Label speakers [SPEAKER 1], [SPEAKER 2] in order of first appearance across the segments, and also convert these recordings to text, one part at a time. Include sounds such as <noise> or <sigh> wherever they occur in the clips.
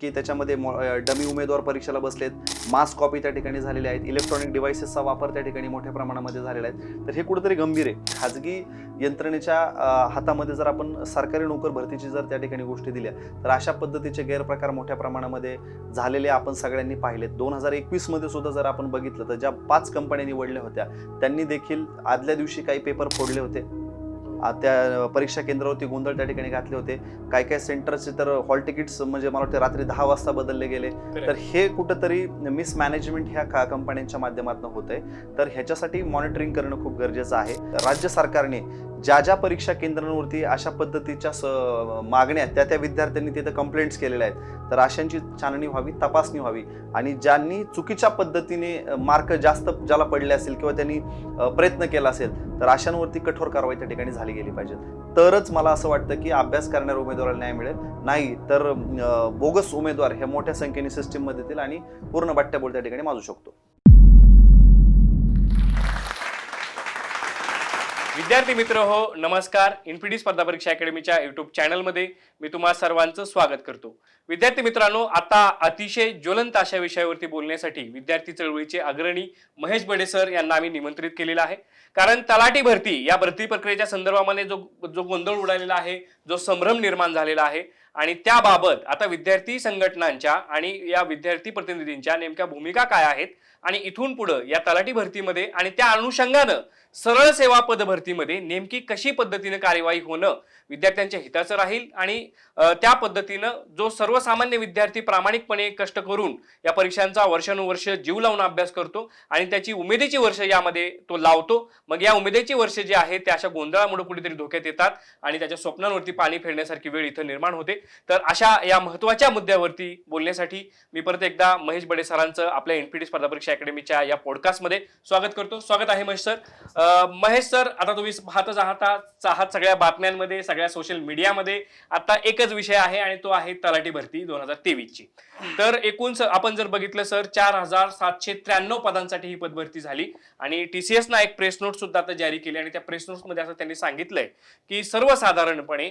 [SPEAKER 1] की त्याच्यामध्ये डमी उमेदवार परीक्षेला बसलेत. मास कॉपी त्या ठिकाणी झालेल्या आहेत. इलेक्ट्रॉनिक डिव्हाइसेसचा वापर त्या ठिकाणी मोठ्या प्रमाणामध्ये झालेला आहे. तर हे कुठेतरी गंभीर आहे. खाजगी यंत्रणेच्या हातामध्ये जर आपण सरकारी नोकर भरतीची जर त्या ठिकाणी गोष्टी दिल्या तर अशा पद्धतीचे गैरप्रकार मोठ्या प्रमाणामध्ये झालेले आपण सगळ्यांनी पाहिलेत. दोन हजार एकवीसमध्ये सुद्धा जर आपण बघितलं तर ज्या पाच कंपन्या निवडल्या होत्या त्यांनी देखील आदल्या दिवशी काही पेपर फोडले होते. त्या परीक्षा केंद्रावरती गोंधळ त्या ठिकाणी घातले होते. काय काय सेंटरचे तर हॉल तिकीट्स म्हणजे मला वाटतं रात्री दहा वाजता बदलले गेले. तर हे कुठंतरी मिसमॅनेजमेंट ह्या का कंपन्यांच्या माध्यमातून होत आहे. तर ह्याच्यासाठी मॉनिटरिंग करणं खूप गरजेचं आहे. राज्य सरकारने ज्या ज्या परीक्षा केंद्रांवरती अशा पद्धतीच्या स मागण्या त्या त्या विद्यार्थ्यांनी तिथं कंप्लेंट्स केलेल्या आहेत. तर अशांची छाननी व्हावी तपासणी व्हावी. आणि ज्यांनी चुकीच्या पद्धतीने मार्क जास्त ज्याला पडले असेल किंवा त्यांनी प्रयत्न केला असेल तर अशांवरती कठोर कारवाई त्या ठिकाणी झाली गेली पाहिजेत. तरच मला असं वाटतं की अभ्यास करणाऱ्या उमेदवाराला न्याय मिळेल. नाही तर बोगस उमेदवार हे मोठ्या संख्येने सिस्टीममध्ये येतील आणि पूर्ण बट्ट्याबोल त्या ठिकाणी माजू शकतो.
[SPEAKER 2] विद्यार्थी मित्र हो नमस्कार. इन्फिडी स्पर्धा परीक्षा अकॅडमीच्या युट्यूब चॅनलमध्ये मी तुम्हा सर्वांचं स्वागत करतो. विद्यार्थी मित्रांनो आता अतिशय ज्वलंत अशा विषयावरती बोलण्यासाठी विद्यार्थी चळवळीचे अग्रणी महेश बडे सर यांना आम्ही निमंत्रित केलेलं आहे. कारण तलाठी भरती या भरती प्रक्रियेच्या संदर्भामध्ये जो जो गोंधळ उडालेला आहे जो संभ्रम निर्माण झालेला आहे आणि त्याबाबत आता विद्यार्थी संघटनांच्या आणि या विद्यार्थी प्रतिनिधींच्या नेमक्या भूमिका काय आहेत आणि इथून पुढं या तलाठी भरतीमध्ये आणि त्या अनुषंगानं सरळ सेवा पद भरतीमध्ये नेमकी कशी पद्धतीनं कार्यवाही होणं विद्यार्थ्यांच्या हिताचं राहील आणि त्या पद्धतीनं जो सर्वसामान्य विद्यार्थी प्रामाणिकपणे कष्ट करून या परीक्षांचा वर्षानुवर्ष जीव लावून अभ्यास करतो आणि त्याची उमेदीची वर्ष यामध्ये तो लावतो. मग या उमेदीची वर्ष जी आहे त्या अशा गोंधळामुळे कुठेतरी धोक्यात येतात आणि त्याच्या स्वप्नांवरती पाणी फेडण्यासारखी वेळ इथं निर्माण होते. तर अशा या महत्त्वाच्या मुद्द्यावरती बोलण्यासाठी मी परत एकदा महेश बडे सरांचं आपल्या एनपीटी स्पर्धा परीक्षा अकॅडमीच्या या पॉडकास्टमध्ये स्वागत करतो. स्वागत आहे महेश सर. महेश सर आता तुम्ही पाहतच आहात आहात सगळ्या बातम्यांमध्ये सगळ्या सोशल मीडियामध्ये आता एकच विषय आहे आणि तो आहे तलाठी भरती दोन हजार तेवीसची. तर एकूण आपण जर बघितलं सर चार हजार सातशे त्र्याण्णव पदांसाठी ही पदभरती झाली. आणि टीसीएस ना एक प्रेस नोट सुद्धा आता जारी केली आणि त्या प्रेस नोटमध्ये असं त्यांनी सांगितलंय की सर्वसाधारणपणे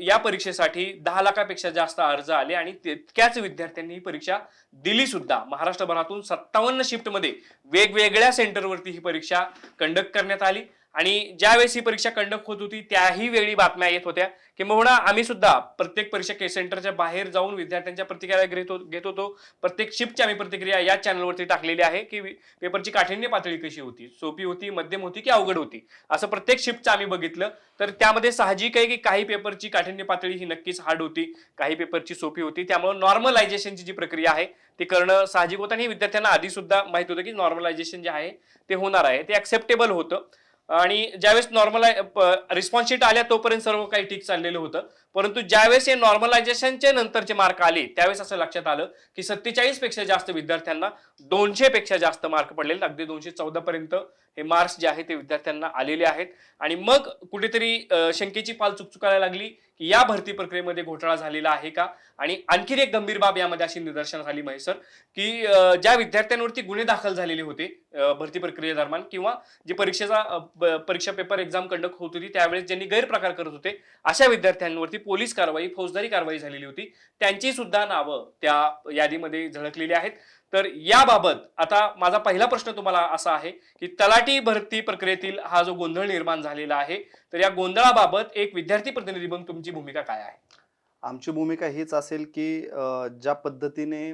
[SPEAKER 2] या परीक्षेसाठी दहा लाखापेक्षा जास्त अर्ज आले आणि तितक्याच विद्यार्थ्यांनी ही परीक्षा दिली सुद्धा. महाराष्ट्रभरातून सत्तावन्न शिफ्टमध्ये वेगवेगळ्या सेंटरवरती ही परीक्षा कंडक्ट करण्यात आली. आणि ज्यावेळेस ही परीक्षा कंडक्ट होत होती त्याही वेळी बातम्या येत होत्या किंबहुना आम्ही सुद्धा प्रत्येक परीक्षा के सेंटरच्या बाहेर जाऊन विद्यार्थ्यांच्या प्रतिक्रिया घेत घेत होतो. प्रत्येक शिफ्टची आम्ही प्रतिक्रिया या चॅनलवरती टाकलेली आहे की पेपरची काठिण्य पातळी कशी होती? सोपी होती मध्यम होती की अवघड होती? असं प्रत्येक शिफ्टचं आम्ही बघितलं. तर त्यामध्ये साहजिक आहे की काही पेपरची काठिण्य पातळी ही नक्कीच हार्ड होती काही पेपरची सोपी होती. त्यामुळे नॉर्मलायझेशनची जी प्रक्रिया आहे ती करणं साहजिक होतं आणि हे विद्यार्थ्यांना आधी सुद्धा माहीत होतं की नॉर्मलायझेशन जे आहे ते होणार आहे. ते ऍक्सेप्टेबल होतं. आणि ज्यावेळेस नॉर्मल रिस्पॉन्स शीट आल्या तोपर्यंत सर्व काही ठीक चाललेलं होतं. परंतु ज्यावेळेस हे नॉर्मलायझेशनचे नंतरचे मार्क आले त्यावेळेस असं लक्षात आलं की सत्तेचाळीसपेक्षा जास्त विद्यार्थ्यांना दोनशे पेक्षा जास्त मार्क पडलेले अगदी दोनशे चौदा पर्यंत हे मार्क्स जे आहे ते विद्यार्थ्यांना आलेले आहेत. आणि मग कुठेतरी शंकेची पाल चुकचुकायला लागली की या भरती प्रक्रियेमध्ये घोटाळा झालेला आहे का? आणि आणखीन एक गंभीर बाब यामध्ये अशी निदर्शन झाली महेसर की ज्या विद्यार्थ्यांवरती गुन्हे दाखल झालेले होते भरती भरती प्रक्रियेदरम्यान किंवा जी परीक्षेचा परीक्षा पेपर एक्झाम कंडक्ट होत होती त्यावेळेस ज्यांनी गैरप्रकार करत होते अशा विद्यार्थ्यांवरती पोलीस कारवाई फौजदारी कारवाई झालेली होती. त्यांची सुद्धा नावं त्या यादीमध्ये झळकलेली आहेत. तर याबाबत आता माझा पहिला प्रश्न तुम्हाला असा आहे की तलाठी भरती प्रक्रियेतील हा जो गोंधळ निर्माण झालेला आहे तर या गोंधळाबाबत एक विद्यार्थी प्रतिनिधी म्हणून तुमची भूमिका काय आहे?
[SPEAKER 1] आमची भूमिका हीच असेल की ज्या पद्धतीने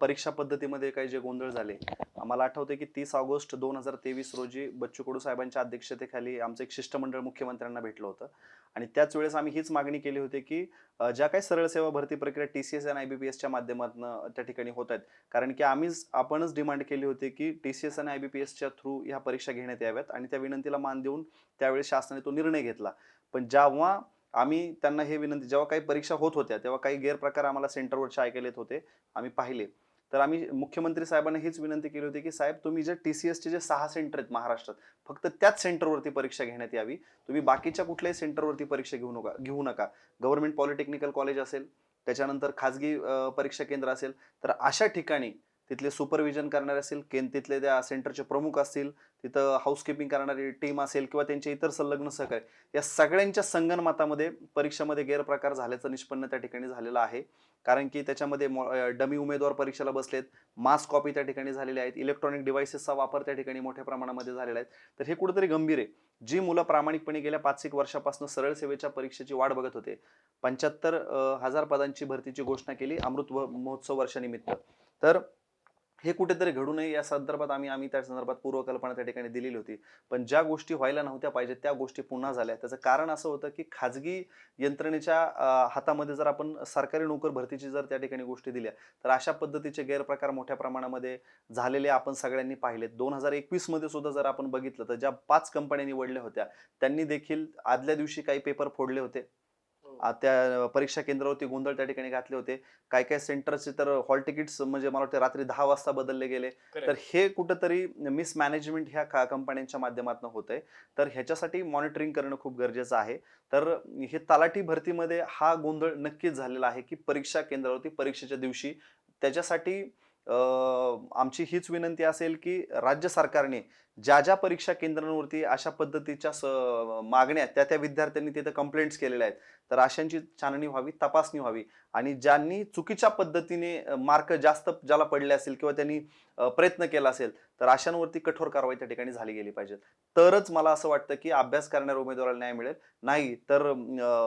[SPEAKER 1] परीक्षा पद्धतीमध्ये काही जे गोंधळ झाले आम्हाला आठवते की तीस ऑगस्ट दोन हजार तेवीस रोजी बच्चू कडू साहेबांच्या अध्यक्षतेखाली आमचं एक शिष्टमंडळ मुख्यमंत्र्यांना भेटलं होतं. आणि त्याच वेळेस आम्ही हीच मागणी केली होती की ज्या काही सरळ सेवा भरती प्रक्रिया टी सी एस आणि आय बी पी एसच्या माध्यमातून त्या ठिकाणी होत आहेत कारण की आम्हीच आपणच डिमांड केली होती की टी सी एस आणि आय बी पी एसच्या थ्रू ह्या परीक्षा घेण्यात याव्यात आणि त्या विनंतीला मान देऊन त्यावेळेस शासनाने तो निर्णय घेतला. पण जेव्हा आम्ही त्यांना हे विनंती जेव्हा काही परीक्षा होत होत्या तेव्हा काही गैरप्रकार आम्हाला सेंटरवरचे ऐकायला येत होते आम्ही पाहिले. तर आम्ही मुख्यमंत्री साहेबांना हीच विनंती केली होती की साहेब तुम्ही जे टी सी एसचे जे सहा सेंटर आहेत महाराष्ट्रात फक्त त्याच सेंटरवरती परीक्षा घेण्यात यावी. तुम्ही बाकीच्या कुठल्याही सेंटरवरती परीक्षा घेऊ नका घेऊ नका. गव्हर्नमेंट पॉलिटेक्निकल कॉलेज असेल त्याच्यानंतर खाजगी परीक्षा केंद्र असेल तर अशा ठिकाणी तिथले सुपरविजन करणारे असेल केन तिथले त्या सेंटरचे प्रमुख असतील तिथं हाऊसकीपिंग करणारी टीम असेल किंवा त्यांचे इतर संलग्न सहकारी या सगळ्यांच्या संगनमतामध्ये परीक्षेमध्ये गैरप्रकार झाल्याचं निष्पन्न त्या ठिकाणी झालेलं आहे. कारण की त्याच्यामध्ये डमी उमेदवार परीक्षेला बसलेत मास कॉपी त्या ठिकाणी झालेल्या आहेत इलेक्ट्रॉनिक डिव्हायसेसचा वापर त्या ठिकाणी मोठ्या प्रमाणामध्ये झालेला आहे. तर हे कुठेतरी गंभीर आहे. जी मुलं प्रामाणिकपणे गेल्या पाच एक वर्षापासून सरळ सेवेच्या परीक्षेची वाट बघत होते पंच्याहत्तर हजार पदांची भरतीची घोषणा केली अमृत व- महोत्सव वर्षानिमित्त. तर हे कुठेतरी घडू नये. या संदर्भात आम्ही आम्ही त्या संदर्भात पूर्वकल्पना त्या ठिकाणी दिलेली होती. पण ज्या गोष्टी व्हायला नव्हत्या पाहिजेत त्या गोष्टी पुन्हा झाल्या. त्याचं कारण असं होतं की खाजगी यंत्रणेच्या हातामध्ये जर आपण सरकारी नोकर भरतीची जर त्या ठिकाणी गोष्टी दिल्या तर अशा पद्धतीचे गैरप्रकार मोठ्या प्रमाणामध्ये झालेले आपण सगळ्यांनी पाहिलेत. दोन हजार एकवीसमध्ये सुद्धा जर आपण बघितलं तर ज्या पाच कंपन्या निवडल्या होत्या त्यांनी देखील आदल्या दिवशी काही पेपर फोडले होते. त्या परीक्षा केंद्रावरती गोंधळ त्या ठिकाणी घातले होते. काय काय सेंटरचे तर हॉल तिकीट्स म्हणजे मला वाटतं रात्री दहा वाजता बदलले गेले. तर हे कुठंतरी मिसमॅनेजमेंट ह्या का कंपन्यांच्या माध्यमातून होत आहे तर ह्याच्यासाठी मॉनिटरिंग करणं खूप गरजेचं आहे. तर हे तलाठी भरतीमध्ये हा गोंधळ नक्कीच झालेला आहे की परीक्षा केंद्रावरती परीक्षेच्या दिवशी त्याच्यासाठी आमची हीच विनंती असेल की राज्य सरकारने ज्या ज्या परीक्षा केंद्रांवरती अशा पद्धतीच्या स- मागण्या त्या त्या विद्यार्थ्यांनी तिथं कंप्लेंट्स केलेल्या आहेत तर अशांची छाननी व्हावी तपासणी व्हावी आणि ज्यांनी चुकीच्या पद्धतीने मार्क जास्त ज्याला पडले असेल किंवा त्यांनी प्रयत्न केला असेल तर अशांवरती कठोर कारवाई त्या ठिकाणी झाली गेली पाहिजे. तरच मला असं वाटतं की अभ्यास करणाऱ्या उमेदवाराला न्याय मिळेल. नाही तर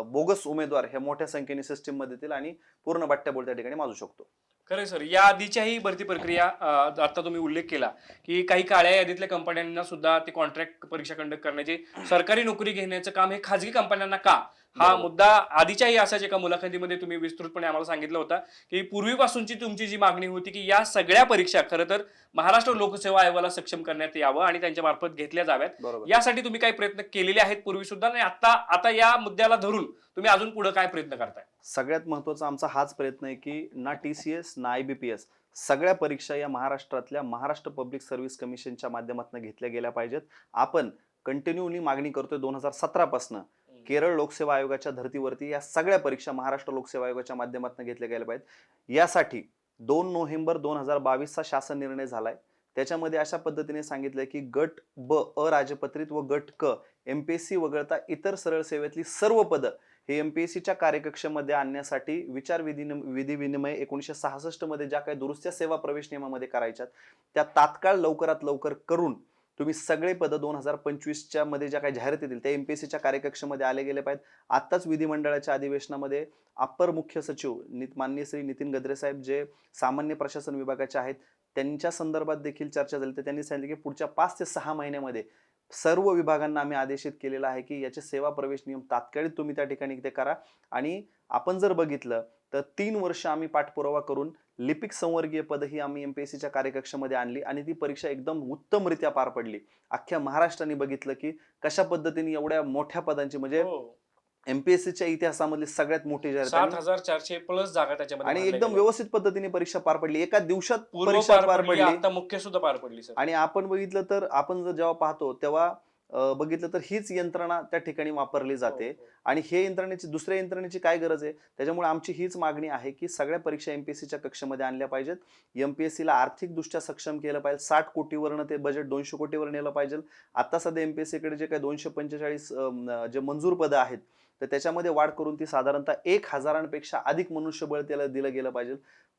[SPEAKER 1] बोगस उमेदवार हे मोठ्या संख्येने सिस्टीममध्ये येतील आणि पूर्ण बट्ट्याबोल त्या ठिकाणी माजू शकतो.
[SPEAKER 2] खरं सर. या आधीच्याही भरती प्रक्रिया अं, आता तुम्ही उल्लेख केला की काही काळ्या यादीतल्या कंपन्यांना सुद्धा ते कॉन्ट्रॅक्ट परीक्षा कंडक्ट करण्याचे सरकारी नोकरी घेण्याचं काम हे खाजगी कंपन्यांना का? हा
[SPEAKER 1] बरोबर.
[SPEAKER 2] मुद्दा आधीच्याही असाच एका मुलाखतीमध्ये तुम्ही विस्तृतपणे आम्हाला सांगितलं होतं की पूर्वीपासूनची तुमची जी मागणी होती की या सगळ्या परीक्षा खरं तर महाराष्ट्र लोकसेवा आयोगाला सक्षम करण्यात यावं आणि त्यांच्या मार्फत घेतल्या जाव्यात.
[SPEAKER 1] बरोबर.
[SPEAKER 2] यासाठी तुम्ही काही प्रयत्न केलेले आहेत पूर्वी सुद्धा आणि आता आता या मुद्द्याला धरून तुम्ही अजून पुढे काय प्रयत्न करताय?
[SPEAKER 1] सगळ्यात महत्त्वाचा आमचा हाच प्रयत्न आहे की ना टी सी एस ना आय बी पी एस सगळ्या परीक्षा या महाराष्ट्रातल्या महाराष्ट्र पब्लिक सर्व्हिस कमिशनच्या माध्यमातून घेतल्या गेल्या पाहिजेत. आपण कंटिन्यूली मागणी करतोय दोन हजार सतरापासनं केरळ लोकसेवा आयोगाच्या धर्तीवरती या सगळ्या परीक्षा महाराष्ट्र लोकसेवा आयोगाच्या माध्यमातून घेतल्या गेल्या पाहिजेत. यासाठी दोन नोव्हेंबर दोन हजार बावीसचा शासन निर्णय झालाय. त्याच्यामध्ये अशा पद्धतीने सांगितलंय की गट ब अराजपत्रित व गट क एमपीएससी वगळता इतर सरळ सेवेतली सर्व पदं हे एम पी एस सीच्या कार्यकक्षेमध्ये आणण्यासाठी विचार विधी विधी विनिमय एकोणीसशे सहासष्टमध्ये ज्या काही दुरुस्त्या सेवा प्रवेश नियमामध्ये करायच्यात त्या तात्काळ लवकरात लवकर करून तुम्ही सगळे पद दोन हजार पंचवीसच्या मध्ये ज्या काही जाहिरात येतील त्या एमपीएससीच्या कार्यकक्षेमध्ये आले गेले पाहिजेत. आत्ताच विधिमंडळाच्या अधिवेशनामध्ये अप्पर मुख्य सचिव नित माननीय श्री नितीन गद्रे साहेब जे सामान्य प्रशासन विभागाचे आहेत त्यांच्या संदर्भात देखील चर्चा झाली. तर त्यांनी सांगितलं की पुढच्या पाच ते सहा महिन्यामध्ये सर्व विभागांना आम्ही आदेशित केलेला आहे की याचे सेवा प्रवेश नियम तात्काळिक तुम्ही त्या ठिकाणी ते करा. आणि आपण जर बघितलं तर तीन वर्ष आम्ही पाठपुरावा करून लिपिक संवर्गीय पद ही आम्ही एमपीएससीच्या कार्यकक्षामध्ये आणली आणि ती परीक्षा एकदम उत्तमरित्या पार पडली. अख्ख्या महाराष्ट्राने बघितलं की कशा पद्धतीने एवढ्या मोठ्या पदांची म्हणजे
[SPEAKER 2] हो.
[SPEAKER 1] एमपीएससीच्या इतिहासामधली सगळ्यात मोठी जाहिरात
[SPEAKER 2] सात हजार चारशे प्लस जागा त्याच्यामध्ये
[SPEAKER 1] आणि
[SPEAKER 2] भरल्या
[SPEAKER 1] एकदम
[SPEAKER 2] गेल्या.
[SPEAKER 1] व्यवस्थित पद्धतीने परीक्षा पार पडली. एका दिवसात
[SPEAKER 2] पूर्व
[SPEAKER 1] परीक्षा
[SPEAKER 2] पार पडली आता मुख्य सुद्धा पार पडली सर
[SPEAKER 1] आणि आपण बघितलं तर आपण जर जेव्हा पाहतो तेव्हा अं, बघितलं तर हीच यंत्रणा त्या ठिकाणी वापरली जाते.
[SPEAKER 2] हो,
[SPEAKER 1] आणि हे यंत्रणेची दुसऱ्या यंत्रणेची काय गरज आहे? त्याच्यामुळे आमची हीच मागणी आहे की सगळ्या परीक्षा एमपीएससीच्या कक्षामध्ये आणल्या पाहिजेत. एमपीएससीला आर्थिकदृष्ट्या सक्षम केलं पाहिजे. साठ कोटीवरनं ते बजेट दोनशे कोटीवर नेलं पाहिजे. आता सध्या एमपीएससीकडे जे काही दोनशे पंचेचाळीस जे मंजूर पदं आहेत तर त्याच्यामध्ये वाढ करून ती साधारणतः एक हजारांपेक्षा अधिक मनुष्यबळ त्याला दिलं गेलं पाहिजे.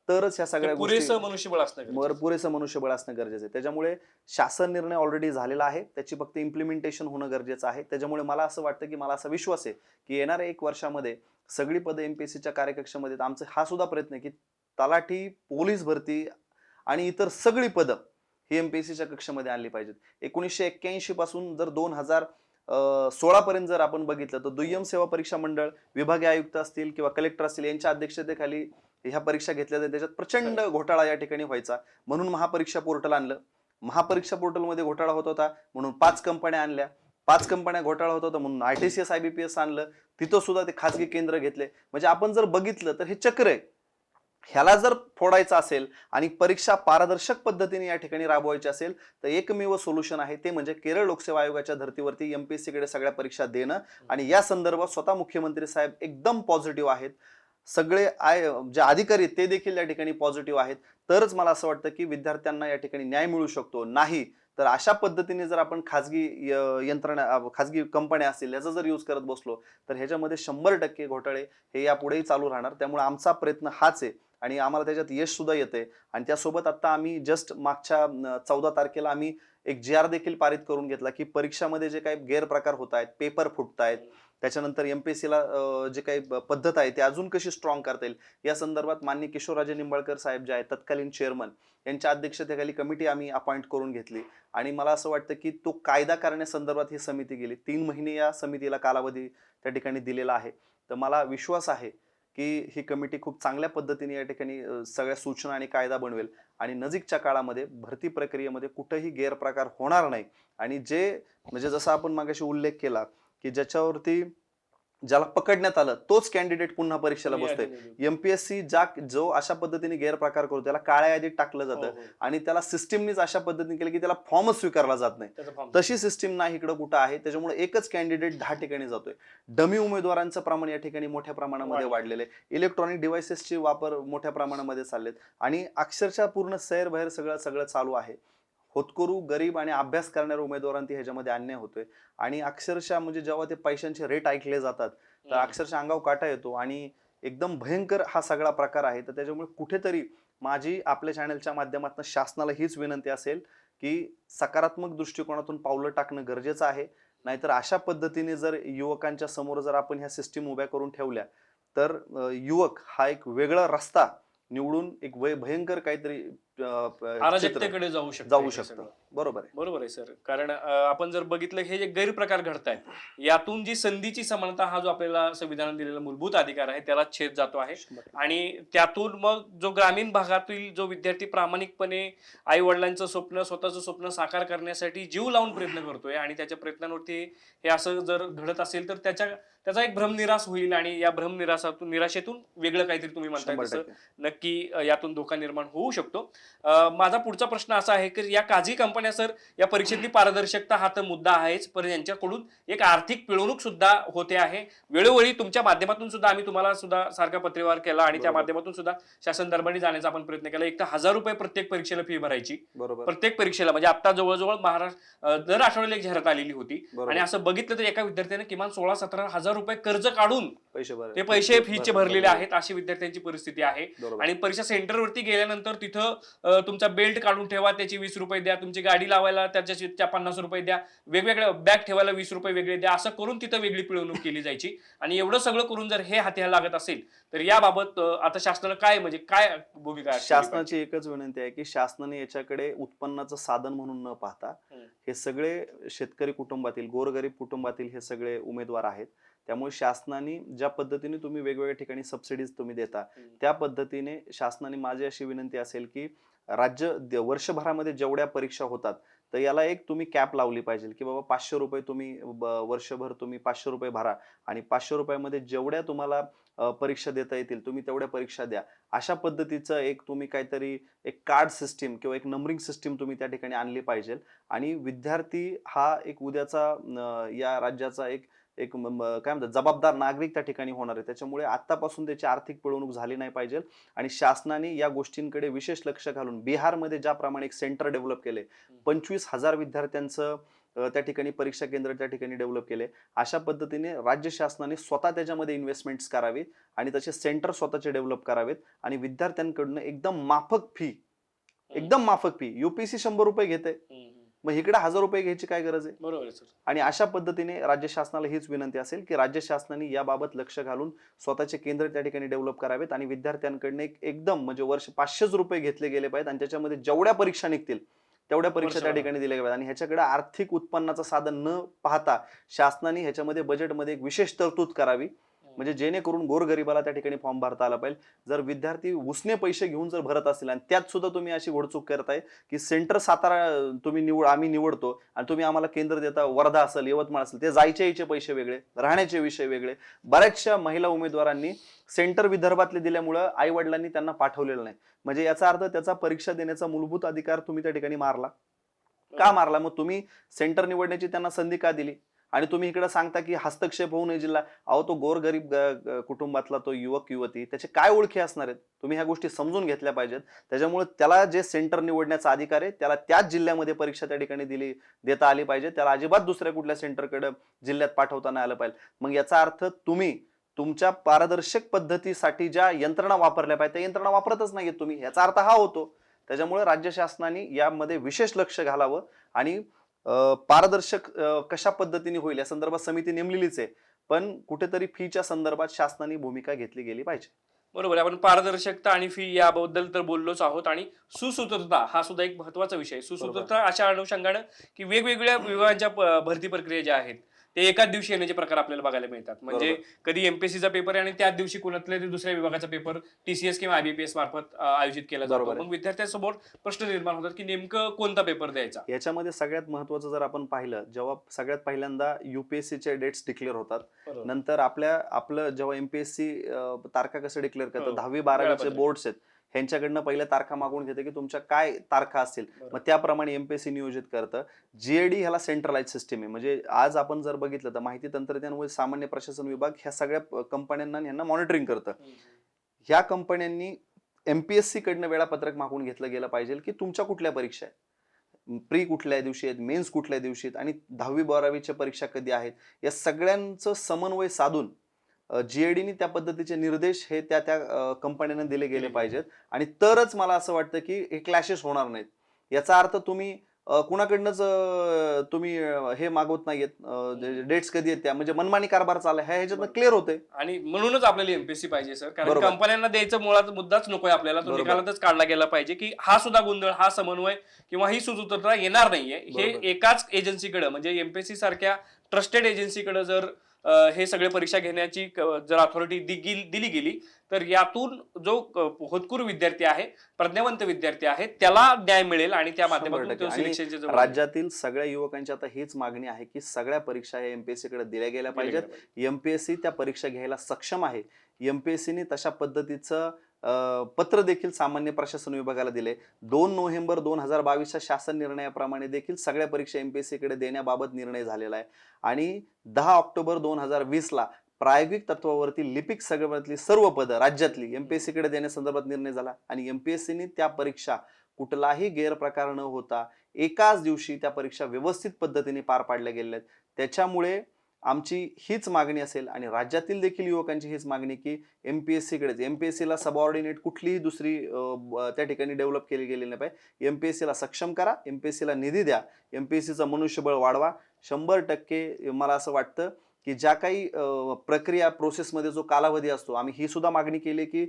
[SPEAKER 1] तरच ह्या सगळ्या
[SPEAKER 2] पुरेसं मनुष्यबळ असणं.
[SPEAKER 1] पुरेसं मनुष्यबळ असणं गरजेचं आहे. त्याच्यामुळे शासन निर्णय ऑलरेडी झालेला आहे. त्याची फक्त इम्प्लिमेंटेशन होणं गरजेचं आहे. त्याच्यामुळे मला असं वाटतं की मला असा विश्वास आहे की येणाऱ्या एक वर्षामध्ये सगळी पदं एमपीएससीच्या कार्यकक्षामध्ये. आमचा हा सुद्धा प्रयत्न आहे की तलाठी पोलीस भरती आणि इतर सगळी पदं ही एमपीएससीच्या कक्षामध्ये आणली पाहिजेत. एकोणीसशे एक्क्याऐंशी पासून जर दोन हजार सोळा पर्यंत जर आपण बघितलं तर दुय्यम सेवा परीक्षा मंडळ विभागीय आयुक्त असतील किंवा कलेक्टर असतील यांच्या अध्यक्षतेखाली ह्या परीक्षा घेतल्या जातात. त्याच्यात प्रचंड घोटाळा या ठिकाणी व्हायचा. म्हणून महापरीक्षा पोर्टल आणलं. महापरीक्षा पोर्टलमध्ये घोटाळा होत होता. म्हणून पाच कंपन्या आणल्या. पाच कंपन्या घोटाळा होत होता. म्हणून I T C S I B P S आणलं. तिथं सुद्धा ते खाजगी केंद्र घेतले. म्हणजे आपण जर बघितलं तर हे चक्र आहे. ह्याला जर फोडायचं असेल आणि परीक्षा पारदर्शक पद्धतीने या ठिकाणी राबवायची असेल तर एकमेव सोल्युशन आहे ते म्हणजे केरळ लोकसेवा आयोगाच्या धर्तीवरती एमपीएससी कडे सगळ्या परीक्षा देणं. आणि या संदर्भात स्वतः मुख्यमंत्री साहेब एकदम पॉझिटिव्ह आहेत. सगळे आय जे अधिकारी ते देखील या ठिकाणी पॉझिटिव्ह आहेत. तरच मला असं वाटतं की विद्यार्थ्यांना या ठिकाणी न्याय मिळू शकतो. नाही तर अशा पद्धतीने जर आपण खाजगी य- यंत्रणा खाजगी कंपन्या असतील याचा जर यूज करत बसलो तर ह्याच्यामध्ये शंभर टक्के घोटाळे हे यापुढेही चालू राहणार. त्यामुळे आमचा प्रयत्न हाच आहे. आणि आम्हाला त्याच्यात यश सुद्धा येते आणि त्यासोबत आता आम्ही जस्ट मागच्या चौदा तारखेला आम्ही एक जे आर देखील पारित करून घेतला की परीक्षामध्ये जे काही गैरप्रकार होत आहेत पेपर फुटत आहेत त्याच्यानंतर एम पी एस सीला जे काही पद्धत आहे ती अजून कशी स्ट्रॉंग करता येईल? या संदर्भात मान्य किशोरराजे निंबाळकर साहेब जे आहेत तत्कालीन चेअरमन यांच्या अध्यक्षतेखाली कमिटी आम्ही अपॉइंट करून घेतली. आणि मला असं वाटतं की तो कायदा करण्यासंदर्भात ही समिती गेली. तीन महिने या समितीला कालावधी त्या ठिकाणी दिलेला आहे. तर मला विश्वास आहे की ही कमिटी खूप चांगल्या पद्धतीने या ठिकाणी सगळ्या सूचना आणि कायदा बनवेल. आणि नजीकच्या काळामध्ये भरती प्रक्रियेमध्ये कुठंही गैरप्रकार होणार नाही. आणि जे म्हणजे जसा आपण मागाशी उल्लेख केला की ज्याच्यावरती ज्याला पकडण्यात आलं तोच कॅन्डिडेट पुन्हा परीक्षेला बसतोय. एमपीएससी ज्या जो अशा पद्धतीने गैरप्रकार करतो त्याला काळ्या यादीत टाकलं
[SPEAKER 2] हो,
[SPEAKER 1] जातं आणि त्याला सिस्टीमनीच अशा पद्धतीने केलं की त्याला फॉर्मच स्वीकारला जात नाही. तशी सिस्टीम नाही इकडं कुठं आहे त्याच्यामुळे एकच कॅन्डिडेट दहा ठिकाणी जातोय. डमी उमेदवारांचं प्रमाण या ठिकाणी मोठ्या प्रमाणामध्ये. वाढलेलं आहे. इलेक्ट्रॉनिक डिव्हायसेसचे वापर मोठ्या प्रमाणामध्ये चाललेत. आणि अक्षरशः पूर्ण सैर बाहेर सगळं सगळं चालू आहे. होतकरू गरीब आणि अभ्यास करणाऱ्या उमेदवारांती ह्याच्यामध्ये अन्याय होतोय. आणि अक्षरशः म्हणजे जेव्हा ते पैशांचे रेट ऐकले जातात तर अक्षरशः अंगावर काटा येतो आणि एकदम भयंकर हा सगळा प्रकार आहे. तर त्याच्यामुळे कुठेतरी माझी आपल्या चॅनलच्या माध्यमातून शासनाला हीच विनंती असेल की सकारात्मक दृष्टिकोनातून पावलं टाकणं गरजेचं आहे. नाहीतर अशा पद्धतीने जर युवकांच्या समोर जर आपण ह्या सिस्टीम उभ्या करून ठेवल्या तर युवक हा एक वेगळा रस्ता निवडून एक वय भयंकर काहीतरी
[SPEAKER 2] अराजकतेकडे जाऊ शकतं
[SPEAKER 1] जाऊ
[SPEAKER 2] हे
[SPEAKER 1] शकतं. बरोबर आहे.
[SPEAKER 2] बरोबर आहे सर. कारण आपण जर बघितलं हे जे गैरप्रकार घडत आहेत यातून जी संधीची समानता हा जो आपल्याला संविधानाने दिलेला मूलभूत अधिकार आहे त्याला छेद जातो आहे. आणि त्यातून मग जो ग्रामीण भागातील जो विद्यार्थी प्रामाणिकपणे आई वडिलांचं स्वप्न स्वतःचं स्वप्न साकार करण्यासाठी जीव लावून प्रयत्न करतोय आणि त्याच्या प्रयत्नांवरती हे असं जर घडत असेल तर त्याच्या त्याचा एक भ्रमनिरास होईल आणि या भ्रमनिरासातून निराशेतून वेगळं काहीतरी तुम्ही म्हणताय. तसं. नक्की यातून धोका निर्माण होऊ शकतो. माझा पुढचा प्रश्न असा आहे की या काझी कंपन्या सर या परीक्षेतली पारदर्शकता हा तर मुद्दा आहेच पण यांच्याकडून एक आर्थिक पिळवणूक सुद्धा होते आहे. वेळोवेळी तुमच्या माध्यमातून सुद्धा आम्ही तुम्हाला सुद्धा सारखा पत्रव्यवहार केला आणि त्या. माध्यमातून सुद्धा शासन दरबारी जाण्याचा आपण प्रयत्न केला. एक तर हजार रुपये प्रत्येक परीक्षेला फी भरायची.
[SPEAKER 1] बरोबर.
[SPEAKER 2] प्रत्येक परीक्षेला म्हणजे आता जवळजवळ महाराष्ट्र दर आठवड्याला एक जाहिरात आलेली होती. आणि असं बघितलं तर एका विद्यार्थ्याने किमान सोळा सतरा हजार रुपये कर्ज काढून
[SPEAKER 1] पैसे भर
[SPEAKER 2] ते पैसे फीचे
[SPEAKER 1] भर-
[SPEAKER 2] भरलेले. आहेत अशी विद्यार्थ्यांची परिस्थिती आहे
[SPEAKER 1] बरोबर
[SPEAKER 2] आणि परीक्षा सेंटरवरती गेल्यानंतर तिथं अ, तुमचा बेल्ट काढून ठेवा त्याची वीस रुपये द्या तुमची गाडी लावायला त्याच्या त्या पन्नास रुपये द्या वेगवेगळ्या बॅग ठेवायला वीस रुपये वेगळे द्या असं करून तिथं वेगळी पिळवणूक <laughs> केली जायची आणि एवढं सगळं करून जर हे हाती लागत असेल तर याबाबत अ, आता शासनानं काय म्हणजे काय भूमिका?
[SPEAKER 1] शासनाची एकच विनंती आहे की शासनाने याच्याकडे उत्पन्नाचं साधन म्हणून न पाहता
[SPEAKER 2] हम्म.
[SPEAKER 1] हे सगळे शेतकरी कुटुंबातील गोरगरीब कुटुंबातील हे सगळे उमेदवार आहेत त्यामुळे शासनाने ज्या पद्धतीने तुम्ही वेगवेगळ्या ठिकाणी सबसिडीज तुम्ही देता. त्या पद्धतीने शासनाने माझी अशी विनंती असेल की राज्य द- वर्षभरामध्ये जेवढ्या परीक्षा होतात तर याला एक तुम्ही कॅप लावली पाहिजे की बाबा पाचशे रुपये तुम्ही वर्षभर तुम्ही पाचशे रुपये भरा आणि पाचशे रुपयामध्ये जेवढ्या तुम्हाला परीक्षा देता येतील तुम्ही तेवढ्या परीक्षा द्या अशा पद्धतीचं एक तुम्ही काहीतरी एक कार्ड सिस्टीम किंवा एक नंबरिंग सिस्टीम तुम्ही त्या ठिकाणी आणली पाहिजे आणि विद्यार्थी हा एक उद्याचा या राज्याचा एक एक काय म्हणतात जबाबदार नागरिक त्या ठिकाणी होणार आहे. त्याच्यामुळे आतापासून त्याची आर्थिक पिळवणूक झाली नाही पाहिजे आणि शासनाने या गोष्टींकडे विशेष लक्ष घालून बिहारमध्ये ज्याप्रमाणे एक सेंटर डेव्हलप केले पंचवीस हजार विद्यार्थ्यांचं त्या ठिकाणी परीक्षा केंद्र त्या ठिकाणी डेव्हलप केले अशा पद्धतीने राज्य शासनाने स्वतः त्याच्यामध्ये इन्व्हेस्टमेंट्स करावीत आणि तसे सेंटर स्वतःचे डेव्हलप करावेत आणि विद्यार्थ्यांकडनं एकदम माफक फी एकदम माफक फी युपीसी शंभर रुपये घेते. मग इकडे हजार रुपये घ्यायची काय गरज आहे?
[SPEAKER 2] बरोबर आहे सर.
[SPEAKER 1] आणि अशा पद्धतीने राज्य शासनाला हीच विनंती असेल की राज्य शासनाने याबाबत लक्ष घालून स्वतःचे केंद्र त्या ठिकाणी डेव्हलप करावेत आणि विद्यार्थ्यांकडनं एक एकदम म्हणजे वर्ष पाचशेच रुपये घेतले गेले पाहिजेत आणि त्याच्यामध्ये जेवढ्या परीक्षा निघतील तेवढ्या परीक्षा त्या. ठिकाणी दिल्या पाहिजेत. आणि ह्याच्याकडे आर्थिक उत्पन्नाचं साधन न पाहता शासनाने ह्याच्यामध्ये बजेटमध्ये एक विशेष तरतूद करावी. म्हणजे जेणेकरून गोरगरिबाला त्या ठिकाणी फॉर्म भरता आला पाहिजे. जर विद्यार्थी उसने पैसे घेऊन जर भरत असतील आणि त्यात सुद्धा तुम्ही अशी घोडचूक करताय की सेंटर सातारा तुम्ही निवड आम्ही निवडतो आणि तुम्ही आम्हाला केंद्र देता वर्धा असेल यवतमाळ असेल ते जायचे यायचे पैसे वेगळे राहण्याचे विषय वेगळे. बऱ्याचशा महिला उमेदवारांनी सेंटर विदर्भातले दिल्यामुळं आई वडिलांनी त्यांना पाठवलेलं नाही. म्हणजे याचा अर्थ त्याचा परीक्षा देण्याचा मूलभूत अधिकार तुम्ही त्या ठिकाणी मारला. का मारला? मग तुम्ही सेंटर निवडण्याची त्यांना संधी का दिली? आणि तुम्ही इकडे सांगता की हस्तक्षेप होऊ नये जिल्हा. अहो तो गोरगरीब कुटुंबातला तो युवक युवती त्याचे काय ओळखी असणार आहेत? तुम्ही ह्या गोष्टी समजून घेतल्या पाहिजेत. त्याच्यामुळे त्याला जे सेंटर निवडण्याचा अधिकार आहे त्याला त्याच जिल्ह्यामध्ये परीक्षा त्या ठिकाणी दिली देता आली पाहिजे. त्याला अजिबात दुसऱ्या कुठल्या सेंटरकडे जिल्ह्यात पाठवताना आलं पाहिजे. मग याचा अर्थ तुम्ही तुमच्या पारदर्शक पद्धतीसाठी ज्या यंत्रणा वापरल्या पाहिजे त्या यंत्रणा वापरतच नाहीत तुम्ही. याचा अर्थ हा होतो. त्याच्यामुळे राज्य शासनाने यामध्ये विशेष लक्ष घालावं आणि पारदर्शक कशा पद्धतीने होईल? या संदर्भात समिती नेमलेलीच आहे. पण कुठेतरी फीच्या संदर्भात शासनाने भूमिका घेतली गेली पाहिजे.
[SPEAKER 2] बरोबर आहे. आपण पारदर्शकता आणि फी याबद्दल तर बोललोच आहोत आणि सुसूत्रता हा सुद्धा एक महत्त्वाचा विषय. सुसूत्रता अशा अनुषंगानं की वेगवेगळ्या विभागांच्या भरती प्रक्रिया ज्या आहेत ते एकाच दिवशी येण्याचे प्रकार आपल्याला बघायला मिळतात म्हणजे कधी एमपीएससीचा पेपर आहे आणि त्याच दिवशी कोणातल्या दुसऱ्या विभागाचा पेपर टीसीएस किंवा आयबीपीएस मार्फत आयोजित केला जातो. मग विद्यार्थ्यांसमोर प्रश्न निर्माण होतात की नेमकं कोणता पेपर द्यायचा
[SPEAKER 1] याच्यामध्ये सगळ्यात महत्वाचं जर आपण पाहिलं जेव्हा सगळ्यात पहिल्यांदा युपीएससीचे डेट्स डिक्लेअर होतात. नंतर आपल्या आपलं जेव्हा एमपीएससी तारखा कसं डिक्लेअर करतं
[SPEAKER 2] हो.
[SPEAKER 1] दहावी बारावीचे. बोर्ड्स आहेत ह्यांच्याकडनं पहिल्या तारखा मागून घेते की तुमच्या काय तारखा असतील. मग त्याप्रमाणे एमपीएससी नियोजित करतं. जीएडी ह्याला सेंट्रलाइज सिस्टीम आहे. म्हणजे आज आपण जर बघितलं तर माहिती तंत्रज्ञान व सामान्य प्रशासन विभाग ह्या सगळ्या कंपन्यांना ह्यांना मॉनिटरिंग करतं. ह्या कंपन्यांनी एमपीएससी कडनं वेळापत्रक मागून घेतलं गेलं पाहिजे की तुमच्या कुठल्या परीक्षा आहेत. प्री कुठल्या दिवशी आहेत मेन्स कुठल्या दिवशी आहेत आणि दहावी बारावीच्या परीक्षा कधी आहेत. या सगळ्यांचं समन्वय साधून जीएडीने त्या पद्धतीचे निर्देश हे त्या त्या कंपन्यांना दिले गेले. पाहिजेत. आणि तरच मला असं वाटतं की हे क्लॅशेस होणार नाहीत. याचा अर्थ तुम्ही कुणाकडनंच तुम्ही हे मागवत नाहीयेत. डेट्स कधी आहेत त्या. म्हणजे मनमानी कारभार चालला ह्या ह्याच्यातनं क्लिअर होते
[SPEAKER 2] आणि म्हणूनच आपल्याला एमपीएससी पाहिजे सर कारण. कंपन्यांना द्यायचं मुळात मुद्दाच नकोय आपल्याला. तो. निकालातच काढला गेला पाहिजे की हा सुद्धा गोंधळ हा समन्वय किंवा ही सुसूत्रता येणार नाहीये. हे. एकाच एजन्सीकडे म्हणजे एमपीएससी सारख्या ट्रस्टेड एजन्सीकडे जर हे सगळे परीक्षा घेण्याची जर अथॉरिटी दिली गेली तर यातून जो होतकरू विद्यार्थी आहे प्रज्ञावंत विद्यार्थी आहे त्याला न्याय मिळेल आणि त्या माध्यमातून
[SPEAKER 1] राज्यातील सगळ्या युवकांची आता हीच मागणी आहे की सगळ्या परीक्षा या एमपीएससी कडे दिल्या गेल्या पाहिजेत. एमपीएससी त्या परीक्षा घ्यायला सक्षम आहे. एमपीएससीने तशा पद्धतीचं पत्र देखील सामान्य प्रशासन विभागाला दिले. दोन नोव्हेंबर दोन हजार बावीसच्या शासन निर्णयाप्रमाणे देखील सगळ्या परीक्षा एमपीएससी कडे देण्याबाबत निर्णय झालेला आहे. आणि दहा ऑक्टोबर दोन हजार वीसला प्रायोगिक तत्वावरती लिपिक सगळ्यातली सर्व पदं राज्यातली एमपीएससी कडे देण्यासंदर्भात निर्णय झाला. आणि एमपीएससीने त्या परीक्षा कुठलाही गैरप्रकार न होता एकाच दिवशी त्या परीक्षा व्यवस्थित पद्धतीने पार पाडल्या गेलेल्या आहेत. त्याच्यामुळे आमची हीच मागणी असेल आणि राज्यातील देखील युवकांची हीच मागणी की एमपीएससीकडेच एम पी एस सीला सबऑर्डिनेट कुठलीही दुसरी त्या ठिकाणी डेव्हलप केली गेली नाही पाहिजे. एम पी एस ला सक्षम करा एमपीएससी ला निधी द्या एम पी एस सीचं मनुष्यबळ वाढवा. शंभर टक्के मला असं वाटतं की ज्या काही प्रक्रिया प्रोसेसमध्ये जो कालावधी असतो आम्ही ही सुद्धा मागणी केली की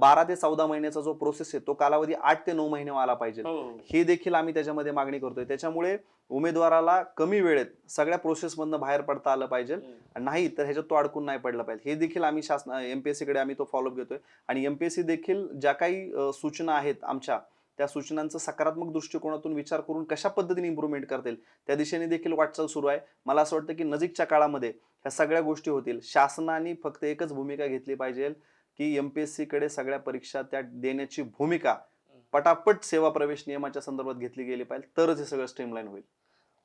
[SPEAKER 1] बारा ते चौदा महिन्याचा जो प्रोसेस आहे तो कालावधी आठ ते नऊ महिने व्हायला पाहिजे.
[SPEAKER 2] हो
[SPEAKER 1] हे. देखील आम्ही त्याच्यामध्ये मागणी करतोय. त्याच्यामुळे उमेदवाराला कमी वेळेत सगळ्या प्रोसेसमधनं बाहेर पडता आलं पाहिजे. नाही तर ह्याच्यात तो अडकून नाही पडला पाहिजे. हे देखील आम्ही शासन एमपीएससी कडे आम्ही तो फॉलोअप घेतोय. आणि एमपीएससी देखील ज्या काही सूचना आहेत आमच्या त्या सूचनांचा सकारात्मक दृष्टिकोनातून विचार करून कशा पद्धतीने इम्प्रुव्हमेंट करतील त्या दिशेने देखील वाटचाल सुरू आहे. मला असं वाटतं की नजीकच्या काळामध्ये ह्या सगळ्या गोष्टी होतील. शासनाने फक्त एकच भूमिका घेतली पाहिजे की एमपीएससी कडे सगळ्या परीक्षा त्या देण्याची भूमिका पटापट सेवा प्रवेश नियमाच्या संदर्भात घेतली गेली पाहिजे तरच हे सगळं स्ट्रीमलाईन होईल.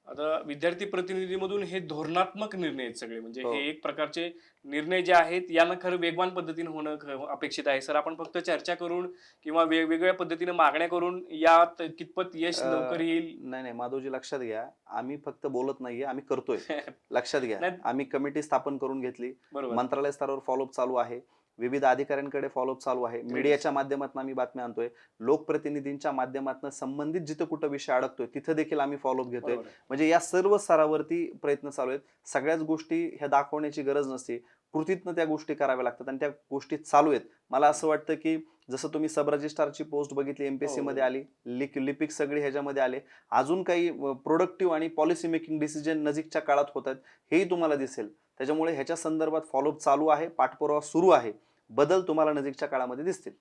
[SPEAKER 2] आता विद्यार्थी प्रतिनिधीमधून हे धोरणात्मक निर्णय आहेत सगळे. म्हणजे
[SPEAKER 1] हो.
[SPEAKER 2] हे एक प्रकारचे निर्णय जे आहेत यांना खरं वेगवान पद्धतीने होणं अपेक्षित आहे. सर आपण फक्त चर्चा करून किंवा वेगवेगळ्या पद्धतीने मागण्या करून यात कितपत यश लवकर येईल?
[SPEAKER 1] नाही नाही माधवजी लक्षात घ्या. आम्ही फक्त बोलत नाहीये आम्ही करतोय. <laughs> लक्षात घ्या. आम्ही कमिटी स्थापन करून घेतली. मंत्रालय स्तरावर फॉलोअप चालू आहे. विविध अधिकाऱ्यांकडे फॉलोअप चालू आहे. मीडियाच्या माध्यमातून आम्ही बातम्या आणतोय. लोकप्रतिनिधींच्या माध्यमातून संबंधित जिथं कुठं विषय अडकतोय तिथं देखील आम्ही फॉलोअप घेतोय. म्हणजे या सर्व स्तरावरती प्रयत्न चालू आहेत. सगळ्याच गोष्टी ह्या दाखवण्याची गरज नसते. कृतीतनं त्या गोष्टी कराव्या लागतात आणि त्या गोष्टी चालू आहेत. मला असं वाटतं की जसं तुम्ही सब रजिस्ट्रारची पोस्ट बघितली एमपीएससी
[SPEAKER 2] हो.
[SPEAKER 1] मध्ये आली लिक लिपिक सगळे ह्याच्यामध्ये आले. अजून काही प्रोडक्टिव्ह आणि पॉलिसी मेकिंग डिसिजन नजीकच्या काळात होत आहेत हेही तुम्हाला दिसेल. त्याच्यामुळे ह्याच्या संदर्भात फॉलोअप चालू आहे पाठपुरावा सुरू आहे. बदल तुम्हाला नजीकच्या काळामध्ये दिसतील.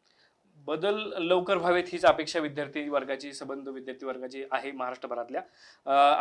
[SPEAKER 2] बदल लवकर व्हावेत हीच अपेक्षा विद्यार्थी वर्गाची संबंध विद्यार्थी वर्गाची आहे महाराष्ट्रभरातल्या.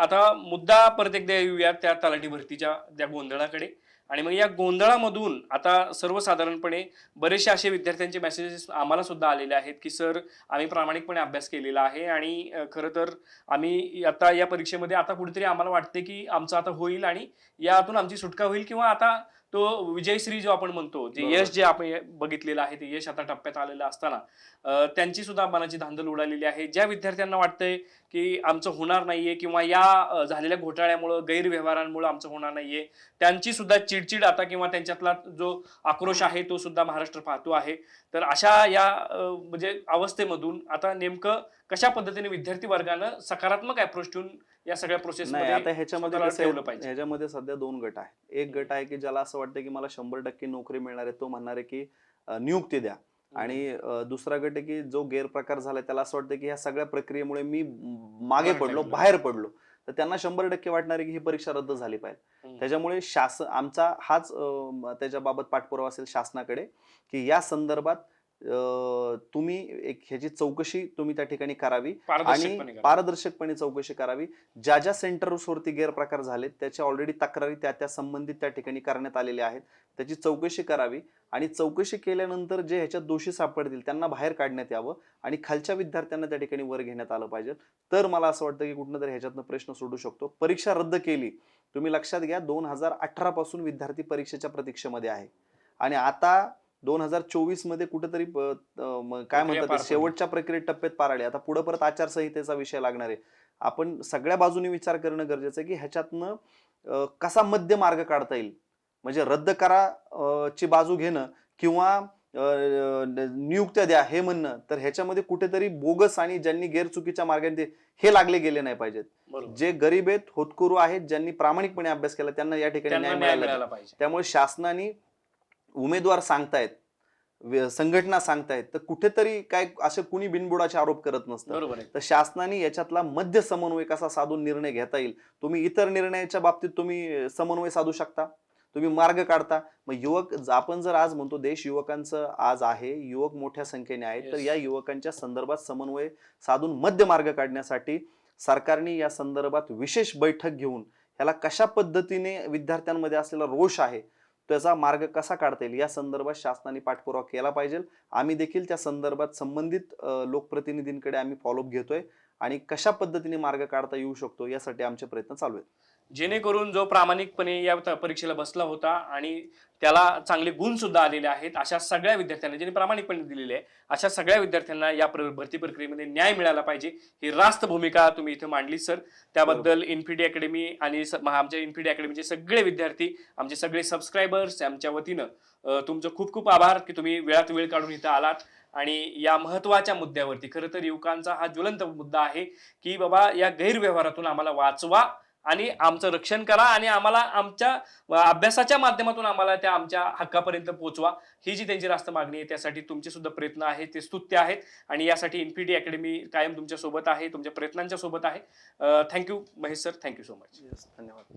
[SPEAKER 2] आता मुद्दा परत एकदा येऊया त्या तलाठी भरतीच्या त्या गोंधळाकडे. आणि मग या गोंधळामधून आता सर्वसाधारणपणे बरेचसे असे विद्यार्थ्यांचे मेसेजेस आम्हाला सुद्धा आलेले आहेत की सर आम्ही प्रामाणिकपणे अभ्यास केलेला आहे आणि खरं तर आम्ही आता या परीक्षेमध्ये आता कुठेतरी आम्हाला वाटते की आमचं आता होईल आणि यातून आमची सुटका होईल किंवा आता तो विजयश्री जो आपण म्हणतो जे. यश जे आपण बघितलेलं आहे ते यश आता टप्प्यात आलेलं असताना त्यांची सुद्धा मनाची धांदल उडालेली आहे ज्या विद्यार्थ्यांना वाटतंय की आमचं होणार नाहीये किंवा या झालेल्या घोटाळ्यामुळं गैरव्यवहारांमुळे आमचं होणार नाहीये. त्यांची सुद्धा चिडचिड आता किंवा त्यांच्यातला जो आक्रोश आहे तो सुद्धा महाराष्ट्र पाहतो आहे. तर अशा या म्हणजे अवस्थेमधून आता नेमकं कशा पद्धतीने विद्यार्थी वर्गानं सकारात्मक अप्रोच ठेवून या सगळ्या प्रोसेस
[SPEAKER 1] नाही आता ह्याच्यामध्ये. ह्याच्यामध्ये सध्या दोन गट आहे एक गट आहे की ज्याला असं वाटतं की मला शंभर टक्के नोकरी मिळणार आहे तो म्हणणार आहे की नियुक्ती द्या. आणि दुसरा गट आहे की जो गैरप्रकार झालाय त्याला असं वाटतं की ह्या सगळ्या प्रक्रियेमुळे मी मागे पडलो. बाहेर पडलो तर त्यांना शंभर टक्के वाटणार आहे की ही परीक्षा रद्द झाली पाहिजे. त्याच्यामुळे शासन आमचा हाच त्याच्याबाबत पाठपुरावा असेल शासनाकडे की या संदर्भात तुम्ही एक ह्याची चौकशी तुम्ही त्या ठिकाणी करावी आणि
[SPEAKER 2] पारदर्शकपणे
[SPEAKER 1] चौकशी करावी. ज्या ज्या सेंटर्सवरती गैरप्रकार झालेत त्याच्या ऑलरेडी तक्रारी त्या त्या संबंधित त्या ठिकाणी करण्यात आलेल्या आहेत. त्याची चौकशी करावी आणि चौकशी केल्यानंतर जे ह्याच्यात दोषी सापडतील त्यांना बाहेर काढण्यात यावं आणि खालच्या विद्यार्थ्यांना त्या ठिकाणी वर घेण्यात आलं पाहिजे. तर मला असं वाटतं की कुठनं तरी ह्याच्यातनं प्रश्न सुटू शकतो. परीक्षा रद्द केली. तुम्ही लक्षात घ्या दोन हजार अठरा पासून विद्यार्थी परीक्षेच्या प्रतीक्षेमध्ये आहे. आणि आता दोन हजार चोवीसमध्ये कुठेतरी काय म्हणतात. शेवटच्या प्रक्रियेत टप्प्यात पार आली. आता पुढे परत आचारसंहितेचा विषय लागणार आहे. आपण सगळ्या बाजूनी विचार करणं गरजेचं आहे की ह्याच्यातनं कसा मध्य मार्ग काढता येईल? म्हणजे रद्द करा ची बाजू घेणं किंवा नियुक्त्या द्या हे म्हणणं. तर ह्याच्यामध्ये कुठेतरी बोगस आणि ज्यांनी गैरचुकीच्या मार्गाने हे लागले गेले नाही पाहिजेत. जे गरीब आहेत होतकरू आहेत ज्यांनी प्रामाणिकपणे अभ्यास केला त्यांना या ठिकाणी न्याय मिळाला
[SPEAKER 2] पाहिजे.
[SPEAKER 1] त्यामुळे शासनाने उमेदवार सांगतायत संघटना सांगतायत तर कुठेतरी काय असे कुणी बिनबुडाचे आरोप करत नसतं
[SPEAKER 2] बरोबर आहे.
[SPEAKER 1] तर शासनाने याच्यातला मध्य समन्वय कसा साधून निर्णय घेता येईल. तुम्ही इतर निर्णयाच्या बाबतीत तुम्ही समन्वय साधू शकता. तुम्ही मार्ग काढता. मग युवक आपण जर आज म्हणतो देश युवकांचं आज आहे युवक मोठ्या संख्येने आहेत तर. या युवकांच्या संदर्भात समन्वय साधून मध्य मार्ग काढण्यासाठी सरकारने या संदर्भात विशेष बैठक घेऊन ह्याला कशा पद्धतीने विद्यार्थ्यांमध्ये असलेला रोष आहे त्याचा मार्ग कसा काढता येईल? या संदर्भात शासनाने पाठपुरावा केला पाहिजे. आम्ही देखील त्या संदर्भात संबंधित लोकप्रतिनिधींकडे आम्ही फॉलोअप घेतोय आणि कशा पद्धतीने मार्ग काढता येऊ शकतो यासाठी आमचे प्रयत्न चालू आहेत.
[SPEAKER 2] जेणेकरून जो प्रामाणिकपणे या परीक्षेला बसला होता आणि त्याला चांगले गुण सुद्धा आलेले आहेत अशा सगळ्या विद्यार्थ्यांना ज्यांनी प्रामाणिकपणे दिलेले आहे अशा सगळ्या विद्यार्थ्यांना या प्र- भरती प्रक्रियेमध्ये न्याय मिळाला पाहिजे. ही रास्त भूमिका तुम्ही इथे मांडली सर. त्याबद्दल इन्फिडी अकॅडमी आणि आमच्या इन्फिडी अकॅडमीचे सगळे विद्यार्थी आमचे सगळे सबस्क्रायबर्स आमच्या वतीनं तुमचं खूप खूप आभार की तुम्ही वेळात वेळ काढून इथं आलात. आणि या महत्त्वाच्या मुद्द्यावरती खरं तर युवकांचा हा ज्वलंत मुद्दा आहे की बाबा या गैरव्यवहारातून आम्हाला वाचवा आणि आमचं रक्षण करा आणि आम्हाला आमच्या अभ्यासाच्या माध्यमातून आम्हाला त्या आमच्या हक्कापर्यंत पोहोचवा. ही जी त्यांची रास्त मागणी आहे त्यासाठी तुमचे सुद्धा प्रयत्न आहेत ते स्तुत्य आहेत. आणि यासाठी इन्फिडी अकॅडमी कायम तुमच्यासोबत आहे तुमच्या प्रयत्नांच्या सोबत आहे. Thank you Mahesh sir thank you so much
[SPEAKER 1] धन्यवाद.